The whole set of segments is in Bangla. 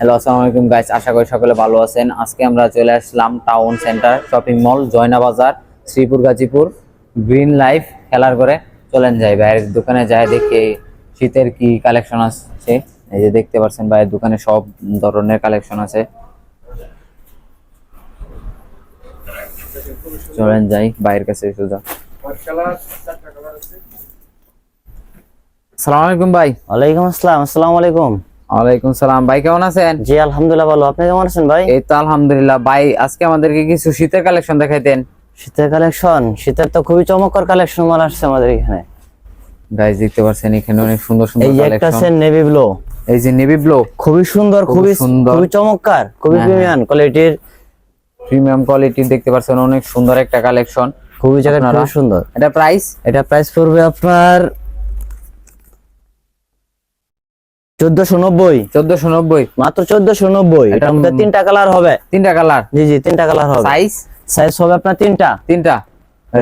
হ্যালো আসসালামু আলাইকুম গাইস আশা করি সকলে ভালো আছেন। আজকে আমরা চলে আসলাম town centre shopping mall Joyna Bazar Sreepur Gazipur. Green life খেলার করে চলেন যাই। বাইরের দোকানে যাই দেখি শীতের কি কালেকশন আছে। এই যে দেখতে পাচ্ছেন বাইরের দোকানে সব ধরনের কালেকশন আছে। চলেন যাই বাইরের কাছে সোজা আসসালামু আলাইকুম ভাই। ওয়ালাইকুম আসসালাম আসসালামু আলাইকুম। ওয়ালাইকুম সালাম। ভাই কেমন আছেন? জি আলহামদুলিল্লাহ ভালো। আপনি কেমন আছেন ভাই? এই তো আলহামদুলিল্লাহ। ভাই আজকে আমাদেরকে কিছু শীতের কালেকশন দেখাইতেন। শীতের কালেকশন? শীতের তো খুবই চমৎকার কালেকশন মাল আসছে আমাদের এখানে। গাইস দেখতে পাচ্ছেন এখানে অনেক সুন্দর সুন্দর এই একটা আছে নেভি ব্লু এই যে নেভি ব্লু খুবই সুন্দর খুবই সুন্দর। খুবই চমৎকার খুবই প্রিমিয়াম কোয়ালিটির প্রিমিয়াম কোয়ালিটি দেখতে পাচ্ছেন অনেক সুন্দর একটা কালেকশন। খুবই জায়গা খুবই সুন্দর। এটা প্রাইস এটা প্রাইস পড়বে আপনার চোদ্দশো নব্বই। চোদ্দশো নব্বই। মাত্র চোদ্দশো নব্বই। এটা তিনটা কালার হবে। তিনটা কালার জি জি তিনটা কালার হবে। সাইজ সাইজ হবে আপনার তিনটা। তিনটা।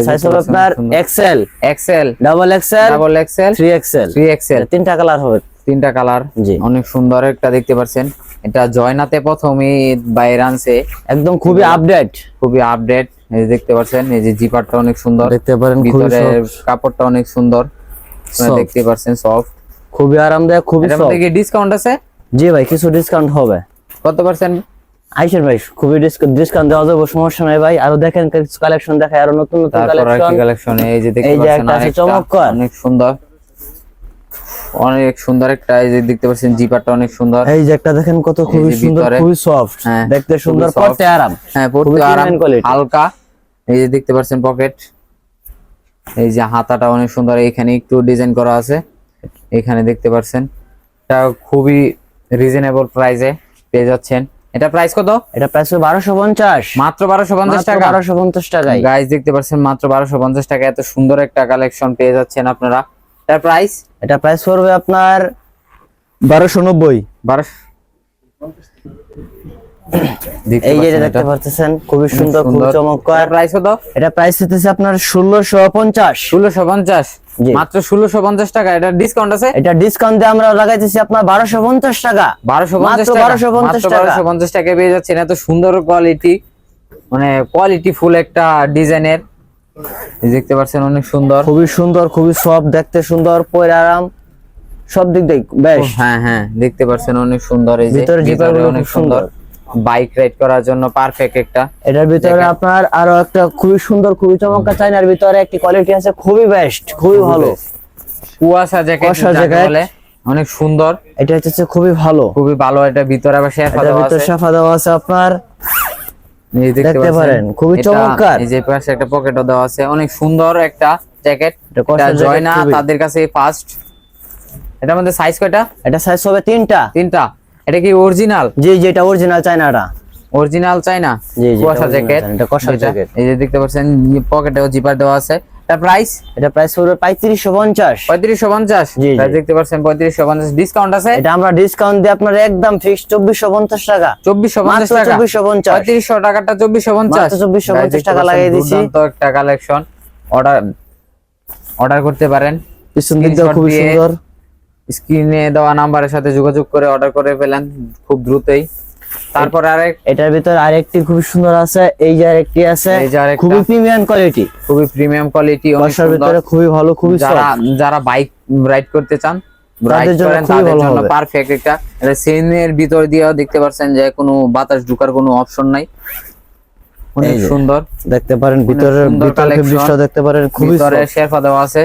সাইজ হবে আপনার XL XL double XL double XL three XL three XL তিনটা কালার হবে। তিনটা কালার জি। অনেক সুন্দর একটা দেখতে পাচ্ছেন। এটা জয়নাতে প্রথমে বাইরে আনছে। একদম খুবই আপডেট খুবই আপডেট এই দেখতে পাচ্ছেন এই যে জিপারটা অনেক সুন্দর। দেখতে পারেন ভিতরে কাপড়টা অনেক সুন্দর। দেখতে পাচ্ছেন সফট খুবই আরামদায়ক খুবই কি ডিসকাউন্ট আছে? জি ভাই কিছু ডিসকাউন্ট হবে। কত পার্সেন্ট আইসেন ভাই খুবই ডিসকাউন্ট দেওয়া যাবে সমস্যা নাই ভাই। আরও দেখেন কিছু কালেকশন দেখায় আরও নতুন নতুন কালেকশন কালেকশন এই যে দেখতে পাচ্ছেন চমৎকার। অনেক সুন্দর। অনেক সুন্দর একটা এই যে দেখতে পাচ্ছেন জিপারটা অনেক সুন্দর। এই যে একটা দেখেন কত খুবই সুন্দর খুবই সফট হ্যাঁ, দেখতে সুন্দর। পড়তে আরাম। হ্যাঁ পড়তে আরাম হালকা। এই যে দেখতে পাচ্ছেন পকেট এই যে হাতাটা অনেক সুন্দর এইখানে একটু ডিজাইন করা আছে। এখানে দেখতে পাচ্ছেন এটা খুবই রিজনেবল প্রাইসে পেয়ে যাচ্ছেন। এটা প্রাইস কত? এটা প্রাইস বারোশো পঞ্চাশ। মাত্র বারোশো পঞ্চাশ টাকা? বারোশো পঞ্চাশ টাকায়। গাইস দেখতে পাচ্ছেন মাত্র বারোশো পঞ্চাশ টাকা। এত সুন্দর একটা কালেকশন পেয়ে যাচ্ছেন আপনারা। এটার প্রাইস এটা প্রাইস পড়বে আপনার বারোশো নব্বই। বারোশো এই যে এটা দেখতে পাচ্ছেন খুবই সুন্দর খুবই চমৎকার। প্রাইস কত? এটা প্রাইস হতেছে আপনার ষোলোশো পঞ্চাশ। ষোলোশো পঞ্চাশ? জি। মাত্র ষোলোশো পঞ্চাশ টাকা? এটা ডিসকাউন্ট আছে? এটা ডিসকাউন্ট দিয়ে আমরা লাগাইতেছি আপনার বারোশো পঞ্চাশ টাকা। বারোশো পঞ্চাশ মাত্র টাকা? 1250 টাকা। পেয়ে যাচ্ছেন। এত সুন্দর কোয়ালিটি মানে কোয়ালিটি ফুল একটা ডিজাইনের। দেখতে পাচ্ছেন অনেক সুন্দর। খুবই সুন্দর খুবই সফট দেখতে সুন্দর পরে আরাম। সব দিক দিয়ে বেশ। হ্যাঁ হ্যাঁ দেখতে পাচ্ছেন অনেক সুন্দর এই যে। ভিতরে জিপারগুলো অনেক সুন্দর। বাইক রাইড করার জন্য পারফেক্ট একটা। এটার ভিতরে আপনার আরও একটা খুবই সুন্দর খুবই চমৎকার চাইনার ভিতরে একটি কোয়ালিটি আছে খুবই বেস্ট খুবই ভালো। কুয়াশা জ্যাকেট বলে অনেক সুন্দর। এটা হচ্ছে খুবই ভালো। খুবই ভালো এটা ভিতরে আবার এটার দেওয়া ভিতরে আছে। সাফা দেওয়া আছে আপনার এই দেখতে পারেন, খুবই চমৎকার। এই যে পাশে একটা পকেটও দেওয়া আছে অনেক সুন্দর একটা জ্যাকেট এটা কুয়াশা এটা jacket জয় না খুবই। তাদের কাছে ফার্স্ট এটার মধ্যে সাইজ কয়টা? এটা সাইজ হবে তিনটা। তিনটা। এটা কি অরিজিনাল জি জি এটা অরিজিনাল চাইনাটা অরিজিনাল চাই না জি, জি, original জ্যাকেট এটা কুয়াশা jacket। এই যে দেখতে পাচ্ছেন পকেটেও জিপার দেওয়া আছে। এটা প্রাইস এটা প্রাইস পঞ্চাশ। পঁয়ত্রিশশো পঞ্চাশ? জি, জি। দেখতে পাচ্ছেন পঁয়ত্রিশশো পঞ্চাশ ডিসকাউন্ট আছে? এটা আমরা ডিসকাউন্ট দিয়ে আপনার একদম ফিক্স চব্বিশশো পঞ্চাশ টাকা। চব্বিশশো পঞ্চাশ মাত্র টাকা? 2450 পঁয়ত্রিশশো টাকাটা চব্বিশশো পঞ্চাশ। মাত্র 2450 টাকা লাগিয়ে দিছি। তো একটা কালেকশন অর্ডার অর্ডার করতে পারেন। পিছন দিক দিয়ে Screenshot খুবই দিয়ে সুন্দর। স্ক্রিনে দেওয়া নাম্বারের সাথে যোগাযোগ করে অর্ডার করে ফেলেন খুব দ্রুতই। তারপর আরেক এটার ভিতর আরেকটি খুবই সুন্দর আছে এই যে আরেকটি আছে এই যে আরেকটা। খুবই প্রিমিয়াম কোয়ালিটি খুবই প্রিমিয়াম কোয়ালিটি অনেক সুন্দর ভিতরে খুবই ভালো খুবই যারা যারা বাইক রাইড করতে চান রাইড জন্য করেন তাদের জন্য পারফেক্ট একটা এটা। সেনের ভিতর দিয়েও দেখতে পাচ্ছেন যে কোনো বাতাস ঢুকার কোনো অপশন নাই। অনেক সুন্দর। দেখতে পারেন ভিতরের সুন্দর ভিতরে collection। ফেব্রিক্সটা দেখতে পারেন খুবই ভিতরে soft। শেরপা দেওয়া আছে।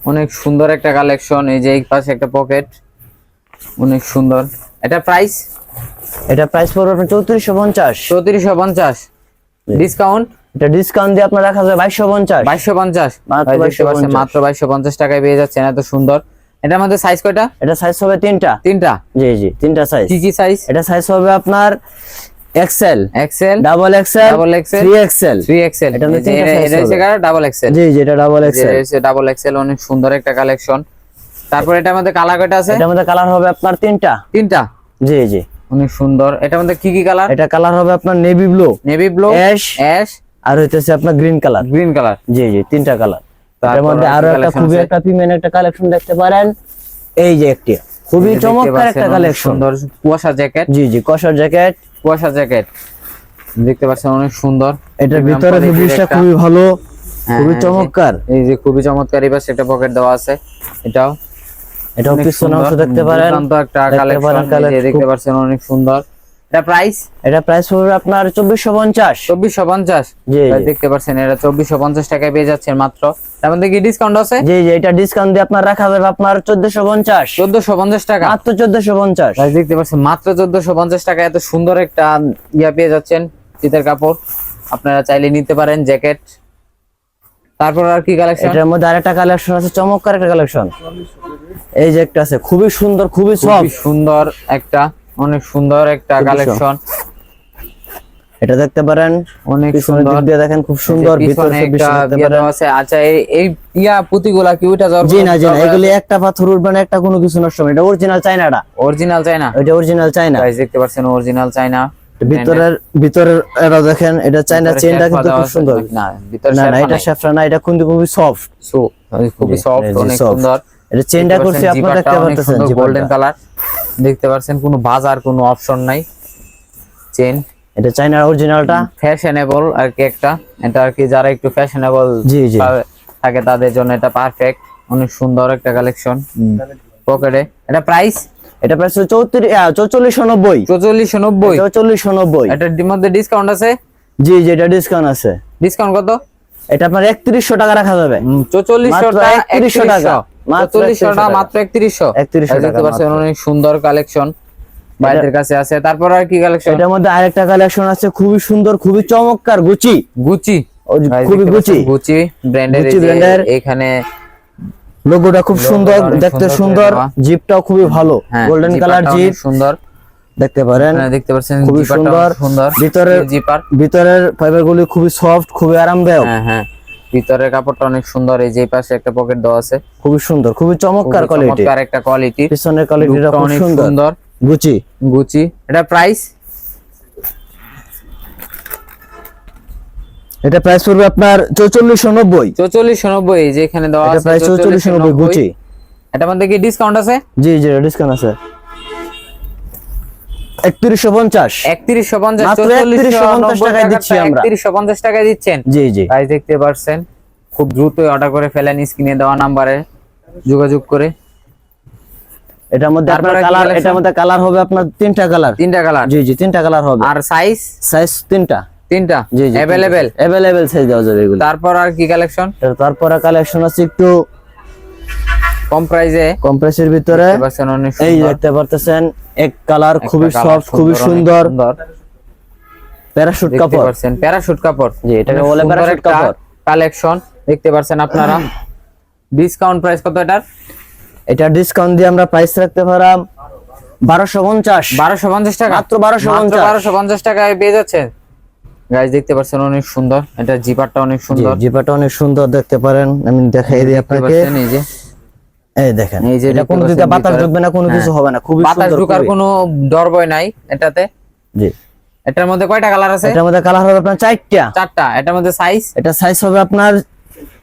অনেক সুন্দর একটা কালেকশন এই যে এই পাশে একটা পকেট। অনেক সুন্দর। এটা প্রাইস এটা প্রাইস পড়বে আপনার চৌত্রিশশো পঞ্চাশ। চৌত্রিশশো পঞ্চাশ। ডিসকাউন্ট এটা ডিসকাউন্ট দিয়ে আপনার রাখা যাবে বাইশশো পঞ্চাশ। বাইশশো পঞ্চাশ। মাত্র 2250 মাত্র বাইশশো পঞ্চাশ টাকায় পেয়ে যাচ্ছেন এত সুন্দর। এটার মধ্যে সাইজ কয়টা? এটা সাইজ হবে তিনটা। তিনটা? জি জি তিনটা সাইজ কি কি সাইজ এটা সাইজ হবে আপনার XL XL double XL Double XL, three XL three XL এটা হচ্ছে। ডাবল এক্সেল জি জি এটা ডাবল এক্সেল ডাবল এক্সেল অনেক সুন্দর একটা কালেকশন তারপর এটার মধ্যে কালার কয়টা আছে? এটার মধ্যে কালার হবে আপনার তিনটা। তিনটা? জি জি। অনেক সুন্দর। এটার মধ্যে কি কি কালার এটা কালার হবে আপনার navy blue navy blue ash ash আর হইতেছে আপনার গ্রিন কালার গ্রিন কালার জি জি তিনটা কালার তার মধ্যে আরও একটা খুবই একটা প্রিমিয়াম একটা কালেকশন দেখতে পারেন। এই যে একটি। খুবই চমৎকার একটা কালেকশন সুন্দর। কুয়াশা জ্যাকেট জি জি কষার জ্যাকেট কুয়াশা জ্যাকেট। দেখতে পাচ্ছেন অনেক সুন্দর। এটার ভিতরে একটা- খুবই ভালো হ্যাঁ, খুবই হ্যাঁ, চমৎকার। এই যে খুবই চমৎকার বা সেটা পকেট দেওয়া আছে। এটাও এটাও পিছনে অংশ দেখতে পারেন। একটা কালেকশন দেখতে পাচ্ছেন অনেক সুন্দর। এটা প্রাইস এটা প্রাইস পড়বে আপনার চব্বিশশো পঞ্চাশ। চব্বিশশো পঞ্চাশ? জি, জি। দেখতে পাচ্ছেন এটা চব্বিশশো পঞ্চাশ টাকায় পেয়ে যাচ্ছেন মাত্র। তার মধ্যে কি ডিসকাউন্ট আছে? জি জি এটা ডিসকাউন্ট দিয়ে আপনার রাখা যাবে আপনার চোদ্দশো পঞ্চাশ। চোদ্দশো পঞ্চাশ টাকা? মাত্র চোদ্দশো পঞ্চাশ। দেখতে পাচ্ছেন মাত্র চোদ্দশো পঞ্চাশ টাকা এত সুন্দর একটা ইয়া পেয়ে যাচ্ছেন শীতের কাপড়। আপনারা চাইলে নিতে পারেন জ্যাকেট তারপর আর কি কালেকশন এটার মধ্যে আরেকটা কালেকশন আছে চমৎকার একটা কালেকশন এই যে একটা আছে খুবই সুন্দর খুবই সফট খুবই সুন্দর একটা অনেক সুন্দর একটা কালেকশন এটা দেখতে পারেন অনেক সুন্দর। দিয়ে দেখেন খুব সুন্দর ভিতরে ইয়ে আছে আচ্ছা এই- ইয়া পুঁতিগুলা কি ওইটা জি না জি না এগুলি একটা পাথর উঠবে না একটা কোনো কিছু নষ্ট হবে এটা অরিজিনাল চাইনাটা অরিজিনাল চাই না এটা অরিজিনাল চাইনা গাইস দেখতে পাচ্ছেন অরিজিনাল চাই না ভিতরের ভিতরের এটা দেখেন এটা চাইনা চেনটা কিন্তু খুব সুন্দর। না ভিতরে না না এটা শেফরা না এটা কিন্তু খুবই সফট সো, খুবই সফট অনেক সুন্দর। এটা চেনটা করছি আপনারা দেখতে পাচ্ছেন গোল্ডেন কালার দেখতে পাচ্ছেন কোনো বাজার কোনো অপশন নাই। চেন এটা চাইনার অরিজিনালটা ফ্যাশনেবল আর কি একটা। এটা আর কি যারা একটু ফ্যাশনেবল জি, জি। থাকে তাদের জন্য এটা পারফেক্ট অনেক সুন্দর একটা কালেকশন পকেটে এটা প্রাইস এটা প্রায় চৌত্রিশ চৌচল্লিশশো নব্বই। চৌচল্লিশশো নব্বই? চৌচল্লিশশো নব্বই। এটার মধ্যে ডিসকাউন্ট আছে? জি জি এটা ডিসকাউন্ট আছে। ডিসকাউন্ট কত? এটা আপনার একত্রিশশো টাকা রাখা যাবে। চৌচল্লিশশো টাকা 3100 টাকা। মাত্র চৌচল্লিশশো 3100 টাকা টাকা। মাত্র একত্রিশশো। 3100 দেখতে পাচ্ছেন অনেক সুন্দর কালেকশন। বাইরের কাছে আছে। তারপর আর কি কালেকশন? এটার মধ্যে আরেকটা কালেকশন আছে খুবই সুন্দর খুবই চমৎকার গুচি গুচি খুবই গুচি গুচি ব্র্যান্ডের এখানে লোগোটা খুব সুন্দর দেখতে সুন্দর। জিপটাও খুবই ভালো হ্যাঁ গোল্ডেন কালার জিপ সুন্দর। দেখতে পারেন আপনারা দেখতে পাচ্ছেন খুবই সুন্দর। সুন্দর। ভিতরের জিপার ভিতরের ফাইবার গুলি খুবই সফট খুবই আরামদায়ক। হ্যাঁ হ্যাঁ। ভিতরের কাপড়টা অনেক সুন্দর এই যে পাশে একটা পকেট দেওয়া আছে। খুবই সুন্দর খুবই চমৎকার কোয়ালিটি চমৎকার একটা কোয়ালিটি পিছনের কোয়ালিটিটা খুব অনেক সুন্দর। গুচি গুচি এটা প্রাইস এটা প্রাইস পড়বে আপনার চৌচল্লিশশো নব্বই। চৌচল্লিশশো নব্বই যে এখানে দেওয়া আছে প্রায় চৌচল্লিশশো নব্বই গুচি এটার মধ্যে কি ডিসকাউন্ট আছে? জি জি ডিসকাউন্ট আছে। একত্রিশশো পঞ্চাশ। একত্রিশশো পঞ্চাশ মাত্র চৌচল্লিশশো 3150 টাকায় দিচ্ছি আমরা। একত্রিশশো পঞ্চাশ টাকায় দিচ্ছেন? জি জি। প্রাইস দেখতে পারছেন। খুব দ্রুতই অর্ডার করে ফেলেন স্ক্রিনে দেওয়া নাম্বারে যোগাযোগ করে। এটার মধ্যে আপনার কালার এটার মধ্যে কালার হবে আপনার তিনটা কালার তিনটা কালার জি জি তিনটা কালার হবে। আর সাইজ সাইজ তিনটা। তিনটা? জি জি অ্যাভেলেবেল সাইজ দেওয়া যাবে এগুলো। তারপর আর কি কালেকশন তারপরে কালেকশন আছে একটু কম প্রাইসে কম্প্রেসের ভিতরে। অনেক এই দেখতে পারতেছেন। এক কালার খুবই সফট খুবই সুন্দর প্যারাশুট কাপড়। পাচ্ছেন প্যারাশুট কাপড়। জি, এটাকে বলে parachute কাপড়। কালেকশন দেখতে পাচ্ছেন আপনারা। ডিসকাউন্ট প্রাইস কত এটার? এটা ডিসকাউন্ট দিয়ে আমরা প্রাইস রাখতে পারাম বারোশো পঞ্চাশ। বারোশো পঞ্চাশ টাকা? মাত্র 1250 বারোশো পঞ্চাশ টাকায় পেয়ে যাচ্ছেন। গাইজ দেখতে পাচ্ছেন অনেক সুন্দর। এটা জিপারটা অনেক সুন্দর। জিপাটা অনেক সুন্দর দেখতে পারেন। আমি দেখাই দিই আপনাকে। এই যে। এই দেখেন এই যে এটা কোনো দিকে বাতাস ঢুকবে না কোনো হ্যাঁ। কিছু হবে না খুবই বাতাস সুন্দর ঢোকার কোনো ডর ভয় নাই এটাতে। জি। এটার মধ্যে কয়টা কালার আছে? এটার মধ্যে কালার হবে আপনার চারটা। চারটা। এটার মধ্যে সাইজ এটা সাইজ হবে আপনার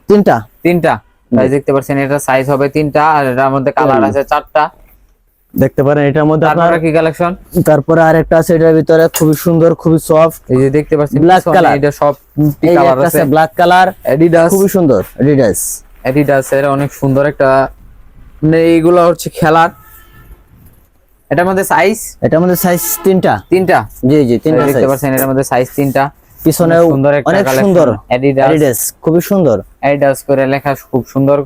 তিনটা। তিনটা। দেখতে পাচ্ছেন এটা সাইজ হবে তিনটা আর এটার মধ্যে কালার আছে চারটা। দেখতে পারেন এটার মধ্যে আপনার কি কালেকশন তারপরে আরেকটা আছে এটার ভিতরে খুবই সুন্দর খুবই সফট এই যে দেখতে পাচ্ছেন পিছনে color। এটা সব কালার আছে ব্ল্যাক কালার অ্যাডিডাস খুবই সুন্দর রিডাস অ্যাডিডাস এর অনেক সুন্দর একটা এইগুলো হচ্ছে খেলার। এটার মধ্যে সাইজ এটার মধ্যে সাইজ তিনটা। তিনটা? জি জি তিনটা দেখতে পাচ্ছেন এটার মধ্যে সাইজ তিনটা। পিছনে সুন্দর একটা অনেক সুন্দর। Adidas, খুবই সুন্দর। অ্যাডিডাস করে লেখা খুব সুন্দর।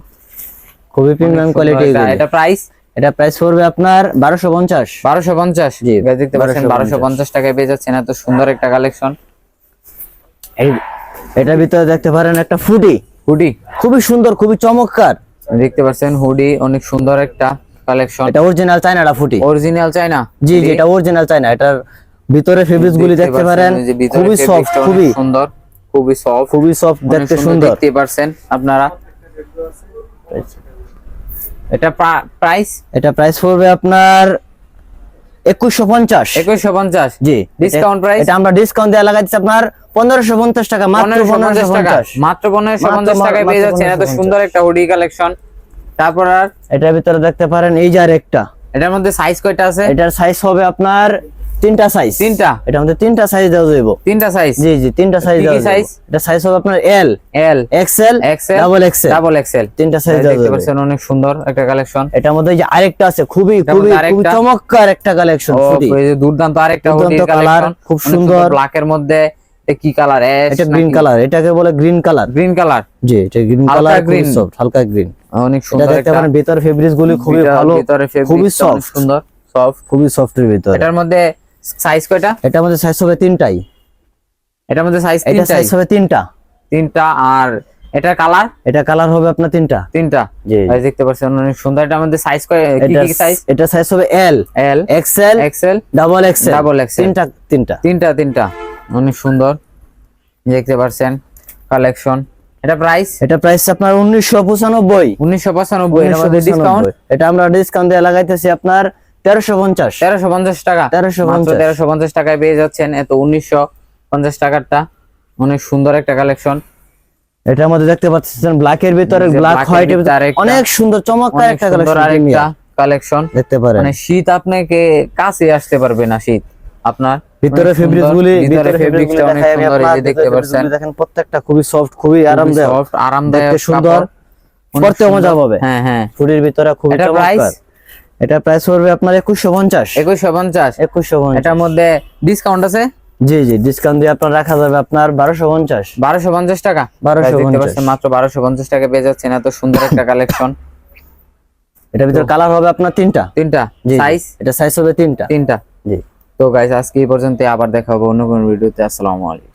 খুবই প্রিমিয়াম কোয়ালিটি এটা- এটা প্রাইস এটা প্রাইস পড়বে আপনার বারোশো পঞ্চাশ। বারোশো পঞ্চাশ? জি, দেখতে পাচ্ছেন 1250 বারোশো পঞ্চাশ টাকায় পেয়ে যাচ্ছেন এত সুন্দর একটা কালেকশন এটার ভিতরে দেখতে পারেন একটা ফুটি। হুডি খুবই সুন্দর খুবই চমৎকার। দেখতে পাচ্ছেন হুডি অনেক সুন্দর একটা কালেকশন এটা অরিজিনাল চায়নাটা ফুটি। অরিজিনাল চাই না জি জি এটা অরিজিনাল চায়না। এটার ভিতরে ফেব্রিক্স গুলি দেখতে পারেন। খুবই সফট খুবই। সুন্দর খুবই সফট খুবই সফট দেখতে সুন্দর দেখতে পারছেন আপনারা। এটা প্রাইস এটা প্রাইস পড়বে আপনার একুশশো পঞ্চাশ। একুশশো পঞ্চাশ। জি। ডিসকাউন্ট প্রাইস এটা আমরা ডিসকাউন্ট দেওয়া লাগাচ্ছি আপনার পনেরোশো পঞ্চাশ টাকা মাত্র পনেরোশো পঞ্চাশ টাকা মাত্র পনেরোশো পঞ্চাশ টাকায় পেয়ে যাচ্ছেন এত সুন্দর একটা হুডি কালেকশন তারপর আর? এটার ভিতরে দেখতে পারেন এই যে আর একটা এটার মধ্যে সাইজ কয়টা আছে? এটার সাইজ হবে আপনার তিনটা সাইজ তিনটা? এটা আমাদের তিনটা সাইজ দেওয়া যাইব। তিনটা সাইজ জি জি তিনটা সাইজ দেওয়া এটা সাইজ হবে আপনার এল এল ডাবল ডাবল তিনটা সাইজ দেওয়া যাবে। অনেক সুন্দর একটা কালেকশন এটার মধ্যে যে আরেকটা আছে খুবই? চমৎকার একটা কালেকশন দুর্দান্ত আরেকটা হুডির খুব সুন্দর। ব্ল্যাক এর মধ্যে। এটা কি কালার এটা গ্রিন কালার এটাকে বলে গ্রিন কালার গ্রিন কালার জি এটা গ্রিন কালার green। সফট হালকা গ্রিন অনেক এটা দেখতে পারেন ভিতর ফেব্রিক্স গুলি খুবই ভালো ভিতরে খুবই সফট সুন্দর সফট খুবই সফটের ভিতরে। এটার মধ্যে সাইজ কয়টা? এটার মধ্যে সাইজ হবে তিনটাই। এটার মধ্যে সাইজ এটা সাইজ হবে তিনটা। তিনটা আর এটার কালার এটা কালার হবে আপনার তিনটা। তিনটা? জি। দেখতে পাচ্ছেন অনেক সুন্দর। এটার মধ্যে সাইজ কয় কি কি সাইজ এটা সাইজ হবে L L XL XL double XL Double XL তিনটা তিনটা। তিনটা তিনটা। অনেক সুন্দর। দেখতে পাচ্ছেন কালেকশন। এটা প্রাইস এটা প্রাইস আপনার উনিশশো পঁচানব্বই। উনিশশো পঁচানব্বই এর মধ্যে ডিসকাউন্ট এটা আমরা ডিসকাউন্ট দিয়ে লাগাইতেছি আপনার তেরোশো পঞ্চাশ। তেরোশো পঞ্চাশ টাকা। 1350 তেরোশো পঞ্চাশ টাকায় পেয়ে যাচ্ছেন। এত উনিশশো পঞ্চাশ টাকারটা অনেক সুন্দর একটা কালেকশন। এটার মধ্যে দেখতে পাচ্ছেন ব্ল্যাক এর ভিতরে ব্ল্যাক হোয়াইট এর ভিতরে। অনেক সুন্দর চমৎকার একটা কালেকশন দেখতে পারেন। মানে শীত আপনাকে কাছে আসতে পারবে না শীত। আপনার ভিতরে ফেব্রিক্স গুলি ভিতরে ফেব্রিক্সটা অনেক সুন্দর এই যে দেখতে পাচ্ছেন। দেখেন প্রত্যেকটা খুবই সফট খুবই আরামদায়ক সফট আরামদায়ক সুন্দর। পরতে মজা পাবে। হ্যাঁ হ্যাঁ। ফুডির ভিতরে খুবই এটার চমৎকার। এটা প্রাইস পড়বে আপনার একুশশো পঞ্চাশ। একুশশো পঞ্চাশ। একুশশো পঞ্চাশ। এটার মধ্যে ডিসকাউন্ট আছে? জি জি ডিসকাউন্ট দিয়ে আপনার রাখা যাবে আপনার বারোশো পঞ্চাশ। বারোশো পঞ্চাশ টাকা? 1250 দেখতে পাচ্ছেন মাত্র বারোশো পঞ্চাশ টাকা পেয়ে যাচ্ছেন এত সুন্দর একটা কালেকশন এটার ভিতরে কালার হবে আপনার তিনটা। তিনটা? জি সাইজ এটা সাইজ হবে তিনটা। তিনটা। জি। তো গাইজ আজকে এই পর্যন্ত আবার দেখা হবে অন্য কোনো ভিডিওতে আসসালামু আলাইকুম।